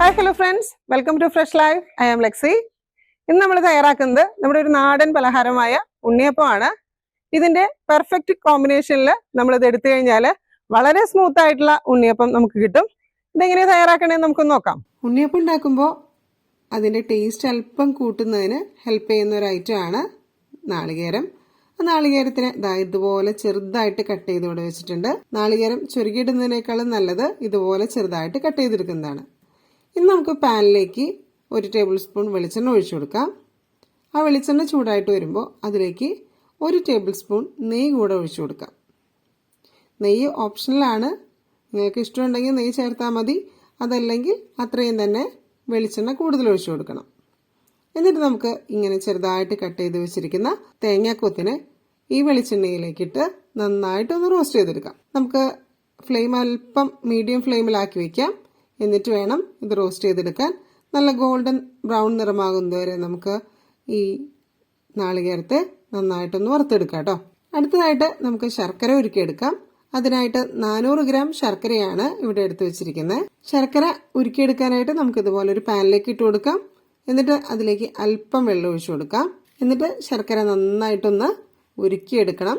Hello friends welcome to Fresh Life I am Luxy ഇന്ന് നമ്മൾ തയ്യാറാക്കുന്നത് നമ്മുടെ ഒരു നാടൻ പലഹാരമായ ഉണ്ണിയപ്പമാണ്. ഇതിന്റെ പെർഫെക്റ്റ് കോമ്പിനേഷനിൽ നമ്മൾ ഇത് എടുത്തു കഴിഞ്ഞാൽ വളരെ സ്മൂത്ത് ആയിട്ടുള്ള ഉണ്ണിയപ്പം നമുക്ക് കിട്ടും. ഇതെങ്ങനെ തയ്യാറാക്കണേന്ന് നമുക്ക് നോക്കാം. ഉണ്ണിയപ്പം ഉണ്ടാക്കുമ്പോൾ അതിന്റെ ടേസ്റ്റ് അല്പം കൂട്ടുന്നതിന് ഹെൽപ്പ് ചെയ്യുന്ന ഒരു ഐറ്റം ആണ് നാളികേരം. നാളികേരത്തിന് ദാ ഇതുപോലെ ചെറുതായിട്ട് കട്ട് ചെയ്ത് ഇവിടെ വെച്ചിട്ടുണ്ട്. നാളികേരം ചുരുക്കിയിടുന്നതിനേക്കാളും നല്ലത് ഇതുപോലെ ചെറുതായിട്ട് കട്ട് ചെയ്തെടുക്കുന്നതാണ്. ഇനി നമുക്ക് പാനിലേക്ക് ഒരു ടേബിൾ സ്പൂൺ വെളിച്ചെണ്ണ ഒഴിച്ചു കൊടുക്കാം. ആ വെളിച്ചെണ്ണ ചൂടായിട്ട് വരുമ്പോൾ അതിലേക്ക് ഒരു ടേബിൾ സ്പൂൺ നെയ്യ് കൂടെ ഒഴിച്ചു കൊടുക്കാം. നെയ്യ് ഓപ്ഷണലാണ് നിങ്ങൾക്ക് ഇഷ്ടമുണ്ടെങ്കിൽ നെയ്യ് ചേർത്താൽ മതി. അതല്ലെങ്കിൽ അത്രയും തന്നെ വെളിച്ചെണ്ണ കൂടുതൽ ഒഴിച്ചു കൊടുക്കണം. എന്നിട്ട് നമുക്ക് ഇങ്ങനെ ചെറുതായിട്ട് കട്ട് ചെയ്ത് വെച്ചിരിക്കുന്ന തേങ്ങാക്കൊത്തിന് ഈ വെളിച്ചെണ്ണയിലേക്കിട്ട് നന്നായിട്ടൊന്ന് റോസ്റ്റ് ചെയ്തെടുക്കാം. നമുക്ക് ഫ്ലെയിം അല്പം മീഡിയം ഫ്ലെയിമിലാക്കി വെക്കാം. എന്നിട്ട് വേണം ഇത് റോസ്റ്റ് ചെയ്തെടുക്കാൻ. നല്ല ഗോൾഡൻ ബ്രൗൺ നിറമാകുന്നത് വരെ നമുക്ക് ഈ നാളികേരത്തെ നന്നായിട്ടൊന്ന് വറുത്തെടുക്കാം കേട്ടോ. അടുത്തതായിട്ട് നമുക്ക് ശർക്കര ഉരുക്കിയെടുക്കാം. അതിനായിട്ട് നാനൂറ് ഗ്രാം ശർക്കരയാണ് ഇവിടെ എടുത്തു വെച്ചിരിക്കുന്നത്. ശർക്കര ഉരുക്കിയെടുക്കാനായിട്ട് നമുക്ക് ഇതുപോലെ ഒരു പാനിലേക്ക് ഇട്ട് കൊടുക്കാം. എന്നിട്ട് അതിലേക്ക് അല്പം വെള്ളം ഒഴിച്ചു കൊടുക്കാം. എന്നിട്ട് ശർക്കര നന്നായിട്ടൊന്ന് ഉരുക്കിയെടുക്കണം.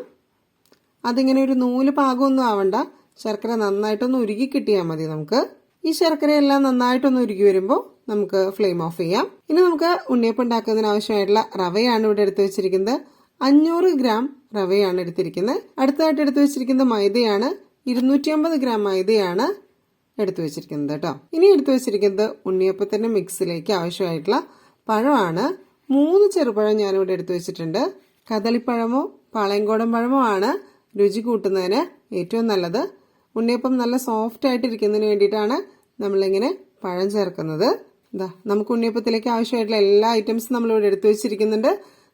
അതിങ്ങനെ ഒരു നൂൽ പാകമൊന്നും ആവണ്ട. ശർക്കര നന്നായിട്ടൊന്ന് ഉരുകി കിട്ടിയാൽ മതി നമുക്ക്. ഈ ശർക്കരയെല്ലാം നന്നായിട്ടൊന്ന് ഉരുകി വരുമ്പോൾ നമുക്ക് ഫ്ലെയിം ഓഫ് ചെയ്യാം. ഇനി നമുക്ക് ഉണ്ണിയപ്പം ഉണ്ടാക്കുന്നതിന് ആവശ്യമായിട്ടുള്ള റവയാണ് ഇവിടെ എടുത്തു വെച്ചിരിക്കുന്നത്. അഞ്ഞൂറ് ഗ്രാം റവയാണ് എടുത്തിരിക്കുന്നത്. അടുത്തതായിട്ട് എടുത്തു വെച്ചിരിക്കുന്നത് മൈദയാണ്. ഇരുന്നൂറ്റി അമ്പത് ഗ്രാം മൈദയാണ് എടുത്തു വെച്ചിരിക്കുന്നത് കേട്ടോ. ഇനി എടുത്തു വെച്ചിരിക്കുന്നത് ഉണ്ണിയപ്പത്തിന്റെ മിക്സിലേക്ക് ആവശ്യമായിട്ടുള്ള പഴമാണ്. മൂന്ന് ചെറുപഴം ഞാനിവിടെ എടുത്തു വെച്ചിട്ടുണ്ട്. കദളിപ്പഴമോ പാളയംകോടൻ പഴമോ ആണ് രുചി കൂട്ടുന്നതിന് ഏറ്റവും നല്ലത്. ഉണ്ണിയപ്പം നല്ല സോഫ്റ്റ് ആയിട്ടിരിക്കുന്നതിന് വേണ്ടിയിട്ടാണ് നമ്മളിങ്ങനെ പഴം ചേർക്കുന്നത്. ഇതാ നമുക്ക് ഉണ്ണിയപ്പത്തിലേക്ക് ആവശ്യമായിട്ടുള്ള എല്ലാ ഐറ്റംസും നമ്മളിവിടെ എടുത്തു വെച്ചിരിക്കുന്നുണ്ട്.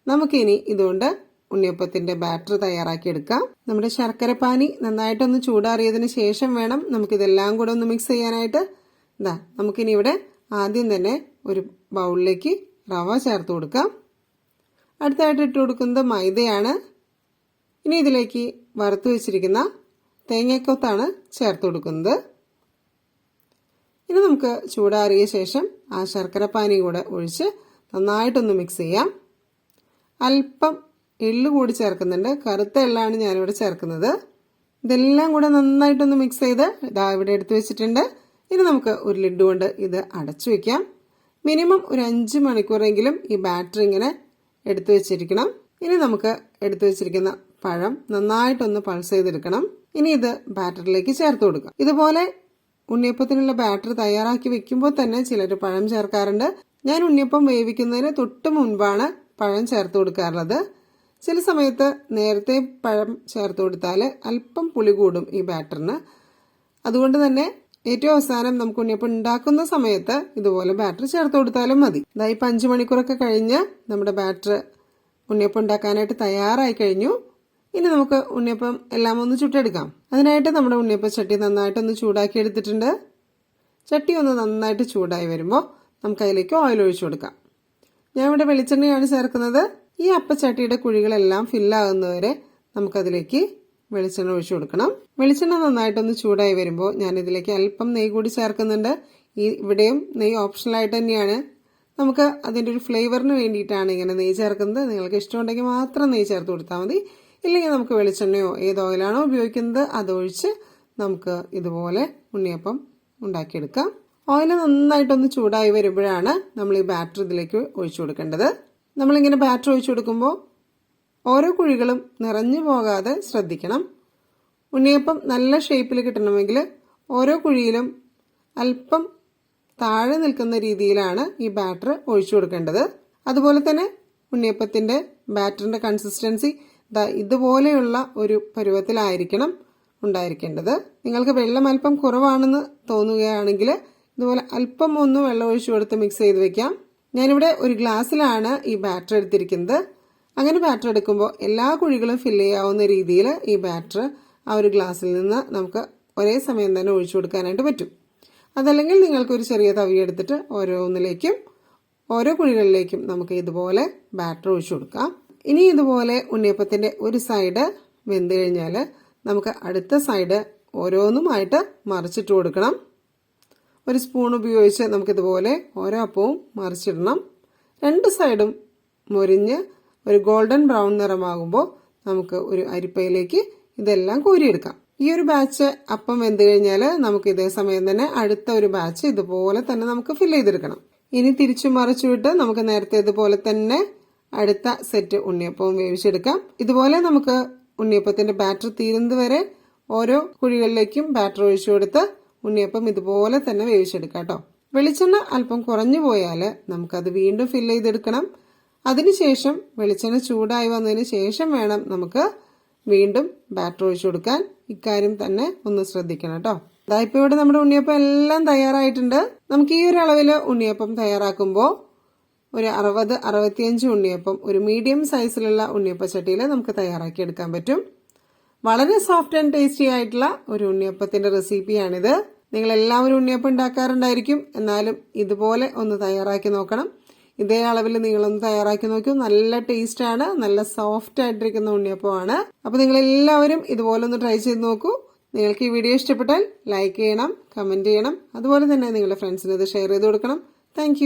നമുക്കിനി ഇതുകൊണ്ട് ഉണ്ണിയപ്പത്തിന്റെ ബാറ്റർ തയ്യാറാക്കി എടുക്കാം. നമ്മുടെ ശർക്കരപ്പാനി നന്നായിട്ടൊന്ന് ചൂടാറിയതിന് ശേഷം വേണം നമുക്കിതെല്ലാം കൂടെ ഒന്ന് മിക്സ് ചെയ്യാനായിട്ട്. ഇതാ നമുക്കിനി ഇവിടെ ആദ്യം തന്നെ ഒരു ബൗളിലേക്ക് റവ ചേർത്ത് കൊടുക്കാം. അടുത്തായിട്ട് ഇട്ട് കൊടുക്കുന്നത് മൈദയാണ്. ഇനി ഇതിലേക്ക് വറുത്ത് വെച്ചിരിക്കുന്ന തേങ്ങക്കൊത്താണ് ചേർത്ത് കൊടുക്കുന്നത്. ഇനി നമുക്ക് ചൂടാറിയ ശേഷം ആ ശർക്കരപ്പാനി കൂടെ ഒഴിച്ച് നന്നായിട്ടൊന്ന് മിക്സ് ചെയ്യാം. അല്പം എള്ള് കൂടി ചേർക്കുന്നുണ്ട്. കറുത്ത എള്ളാണ് ഞാനിവിടെ ചേർക്കുന്നത്. ഇതെല്ലാം കൂടെ നന്നായിട്ടൊന്ന് മിക്സ് ചെയ്ത് ഇതാ ഇവിടെ എടുത്തു വെച്ചിട്ടുണ്ട്. ഇനി നമുക്ക് ഒരു ലിഡ് കൊണ്ട് ഇത് അടച്ചു വെക്കാം. മിനിമം ഒരു അഞ്ച് മണിക്കൂറെങ്കിലും ഈ ബാറ്ററി ഇങ്ങനെ എടുത്തു വെച്ചിരിക്കണം. ഇനി നമുക്ക് എടുത്തു വെച്ചിരിക്കുന്ന പഴം നന്നായിട്ടൊന്ന് പൾസ് ചെയ്തെടുക്കണം. ഇനി ഇത് ബാറ്ററിലേക്ക് ചേർത്ത് കൊടുക്കാം. ഇതുപോലെ ഉണ്ണിയപ്പത്തിനുള്ള ബാറ്റർ തയ്യാറാക്കി വെക്കുമ്പോൾ തന്നെ ചിലർ പഴം ചേർക്കാറുണ്ട്. ഞാൻ ഉണ്ണിയപ്പം വേവിക്കുന്നതിന് തൊട്ട് മുൻപാണ് പഴം ചേർത്ത് കൊടുക്കാറുള്ളത്. ചില സമയത്ത് നേരത്തെ പഴം ചേർത്ത് കൊടുത്താൽ അല്പം പുളി കൂടും ഈ ബാറ്ററിന്. അതുകൊണ്ട് തന്നെ ഏറ്റവും അവസാനം നമുക്ക് ഉണ്ണിയപ്പം ഉണ്ടാക്കുന്ന സമയത്ത് ഇതുപോലെ ബാറ്റർ ചേർത്ത് കൊടുത്താലും മതി. ഇതായി അഞ്ച് മണിക്കൂറൊക്കെ കഴിഞ്ഞ് നമ്മുടെ ബാറ്റർ ഉണ്ണിയപ്പം ഉണ്ടാക്കാനായിട്ട് തയ്യാറായി കഴിഞ്ഞു. ഇനി നമുക്ക് ഉണ്ണിയപ്പം എല്ലാം ഒന്ന് ചുട്ടെടുക്കാം. അതിനായിട്ട് നമ്മുടെ ഉണ്ണിയപ്പം ചട്ടി നന്നായിട്ട് ഒന്ന് ചൂടാക്കി എടുത്തിട്ടുണ്ട്. ചട്ടി ഒന്ന് നന്നായിട്ട് ചൂടായി വരുമ്പോൾ നമുക്ക് അതിലേക്ക് ഓയിൽ ഒഴിച്ചു കൊടുക്കാം. ഞാൻ ഇവിടെ വെളിച്ചെണ്ണയാണ് ചേർക്കുന്നത്. ഈ അപ്പച്ചട്ടിയുടെ കുഴികളെല്ലാം ഫില്ലാകുന്നവരെ നമുക്കതിലേക്ക് വെളിച്ചെണ്ണ ഒഴിച്ചു കൊടുക്കണം. വെളിച്ചെണ്ണ നന്നായിട്ടൊന്ന് ചൂടായി വരുമ്പോൾ ഞാൻ ഇതിലേക്ക് അല്പം നെയ്യ് കൂടി ചേർക്കുന്നുണ്ട്. ഈ ഇവിടെയും നെയ്യ് ഓപ്ഷണലായിട്ട് തന്നെയാണ്. നമുക്ക് അതിന്റെ ഒരു ഫ്ലേവറിന് വേണ്ടിയിട്ടാണ് ഇങ്ങനെ നെയ്യ് ചേർക്കുന്നത്. നിങ്ങൾക്ക് ഇഷ്ടമുണ്ടെങ്കിൽ മാത്രം നെയ്യ് ചേർത്ത് കൊടുത്താൽ മതി. ഇല്ലെങ്കിൽ നമുക്ക് വെളിച്ചെണ്ണയോ ഏത് ഓയിലാണോ ഉപയോഗിക്കുന്നത് അതൊഴിച്ച് നമുക്ക് ഇതുപോലെ ഉണ്ണിയപ്പം ഉണ്ടാക്കിയെടുക്കാം. ഓയിൽ നന്നായിട്ടൊന്ന് ചൂടായി വരുമ്പോഴാണ് നമ്മൾ ഈ ബാറ്റർ ഇതിലേക്ക് ഒഴിച്ചു കൊടുക്കേണ്ടത്. നമ്മളിങ്ങനെ ബാറ്റർ ഒഴിച്ചു കൊടുക്കുമ്പോൾ ഓരോ കുഴികളും നിറഞ്ഞു പോകാതെ ശ്രദ്ധിക്കണം. ഉണ്ണിയപ്പം നല്ല ഷേപ്പിൽ കിട്ടണമെങ്കിൽ ഓരോ കുഴിയിലും അല്പം താഴെ നിൽക്കുന്ന രീതിയിലാണ് ഈ ബാറ്റർ ഒഴിച്ചു കൊടുക്കേണ്ടത്. അതുപോലെ തന്നെ ഉണ്ണിയപ്പത്തിന്റെ ബാറ്ററിന്റെ കൺസിസ്റ്റൻസി ഇതുപോലെയുള്ള ഒരു പരുവത്തിലായിരിക്കണം ഉണ്ടായിരിക്കേണ്ടത്. നിങ്ങൾക്ക് വെള്ളം അല്പം കുറവാണെന്ന് തോന്നുകയാണെങ്കിൽ ഇതുപോലെ അല്പം ഒന്ന് വെള്ളം ഒഴിച്ചു കൊടുത്ത് മിക്സ് ചെയ്ത് വെക്കാം. ഞാനിവിടെ ഒരു ഗ്ലാസ്സിലാണ് ഈ ബാറ്റർ എടുത്തിരിക്കുന്നത്. അങ്ങനെ ബാറ്റർ എടുക്കുമ്പോൾ എല്ലാ കുഴികളും ഫില്ല് ചെയ്യാവുന്ന രീതിയിൽ ഈ ബാറ്റർ ആ ഒരു ഗ്ലാസ്സിൽ നിന്ന് നമുക്ക് ഒരേ സമയം തന്നെ ഒഴിച്ചു കൊടുക്കാനായിട്ട് പറ്റും. അതല്ലെങ്കിൽ നിങ്ങൾക്കൊരു ചെറിയ തവി എടുത്തിട്ട് ഓരോന്നിലേക്കും ഓരോ കുഴികളിലേക്കും നമുക്ക് ഇതുപോലെ ബാറ്റർ ഒഴിച്ചു കൊടുക്കാം. ഇനി ഇതുപോലെ ഉണ്ണിയപ്പത്തിന്റെ ഒരു സൈഡ് വെന്ത് കഴിഞ്ഞാൽ നമുക്ക് അടുത്ത സൈഡ് ഓരോന്നുമായിട്ട് മറിച്ചിട്ട് കൊടുക്കണം. ഒരു സ്പൂൺ ഉപയോഗിച്ച് നമുക്കിതുപോലെ ഓരോ അപ്പവും മറിച്ചിടണം. രണ്ട് സൈഡും മുരിഞ്ഞ് ഒരു ഗോൾഡൻ ബ്രൗൺ നിറമാകുമ്പോൾ നമുക്ക് ഒരു അരിപ്പയിലേക്ക് ഇതെല്ലാം കോരിയെടുക്കാം. ഈ ഒരു ബാച്ച് അപ്പം വെന്ത് കഴിഞ്ഞാൽ നമുക്ക് ഇതേ സമയം തന്നെ അടുത്ത ഒരു ബാച്ച് ഇതുപോലെ തന്നെ നമുക്ക് ഫില്ല് ചെയ്തെടുക്കണം. ഇനി തിരിച്ചു മറിച്ചു വിട്ട് നമുക്ക് നേരത്തെ ഇതുപോലെ തന്നെ അടുത്ത സെറ്റ് ഉണ്ണിയപ്പവും വേവിച്ചെടുക്കാം. ഇതുപോലെ നമുക്ക് ഉണ്ണിയപ്പത്തിന്റെ ബാറ്റർ തീരുന്നത് വരെ ഓരോ കുഴികളിലേക്കും ബാറ്റർ ഒഴിച്ചു കൊടുത്ത് ഉണ്ണിയപ്പം ഇതുപോലെ തന്നെ വേവിച്ചെടുക്കാം കേട്ടോ. വെളിച്ചെണ്ണ അല്പം കുറഞ്ഞു പോയാൽ നമുക്കത് വീണ്ടും ഫില്ല് ചെയ്തെടുക്കണം. അതിനുശേഷം വെളിച്ചെണ്ണ ചൂടായി വന്നതിന് ശേഷം വേണം നമുക്ക് വീണ്ടും ബാറ്റർ ഒഴിച്ചു കൊടുക്കാൻ. ഇക്കാര്യം തന്നെ ഒന്ന് ശ്രദ്ധിക്കണം കേട്ടോ. ഇതായിപ്പോ ഇവിടെ നമ്മുടെ ഉണ്ണിയപ്പം എല്ലാം തയ്യാറായിട്ടുണ്ട്. നമുക്ക് ഈ ഒരു അളവിൽ ഉണ്ണിയപ്പം തയ്യാറാക്കുമ്പോൾ ഒരു അറുപത് അറുപത്തിയഞ്ച് ഉണ്ണിയപ്പം ഒരു മീഡിയം സൈസിലുള്ള ഉണ്ണിയപ്പ ചട്ടിയിൽ നമുക്ക് തയ്യാറാക്കി എടുക്കാൻ പറ്റും. വളരെ സോഫ്റ്റ് ആൻഡ് ടേസ്റ്റി ആയിട്ടുള്ള ഒരു ഉണ്ണിയപ്പത്തിന്റെ റെസിപ്പിയാണിത്. നിങ്ങൾ എല്ലാവരും ഉണ്ണിയപ്പം ഉണ്ടാക്കാറുണ്ടായിരിക്കും. എന്നാലും ഇതുപോലെ ഒന്ന് തയ്യാറാക്കി നോക്കണം. ഇതേ അളവിൽ നിങ്ങളൊന്ന് തയ്യാറാക്കി നോക്കൂ. നല്ല ടേസ്റ്റ് ആണ്. നല്ല സോഫ്റ്റ് ആയിട്ടിരിക്കുന്ന ഉണ്ണിയപ്പമാണ്. അപ്പൊ നിങ്ങൾ എല്ലാവരും ഇതുപോലെ ഒന്ന് ട്രൈ ചെയ്ത് നോക്കൂ. നിങ്ങൾക്ക് ഈ വീഡിയോ ഇഷ്ടപ്പെട്ടാൽ ലൈക്ക് ചെയ്യണം കമന്റ് ചെയ്യണം. അതുപോലെ തന്നെ നിങ്ങളുടെ ഫ്രണ്ട്സിന് ഇത് ഷെയർ ചെയ്ത് കൊടുക്കണം. താങ്ക്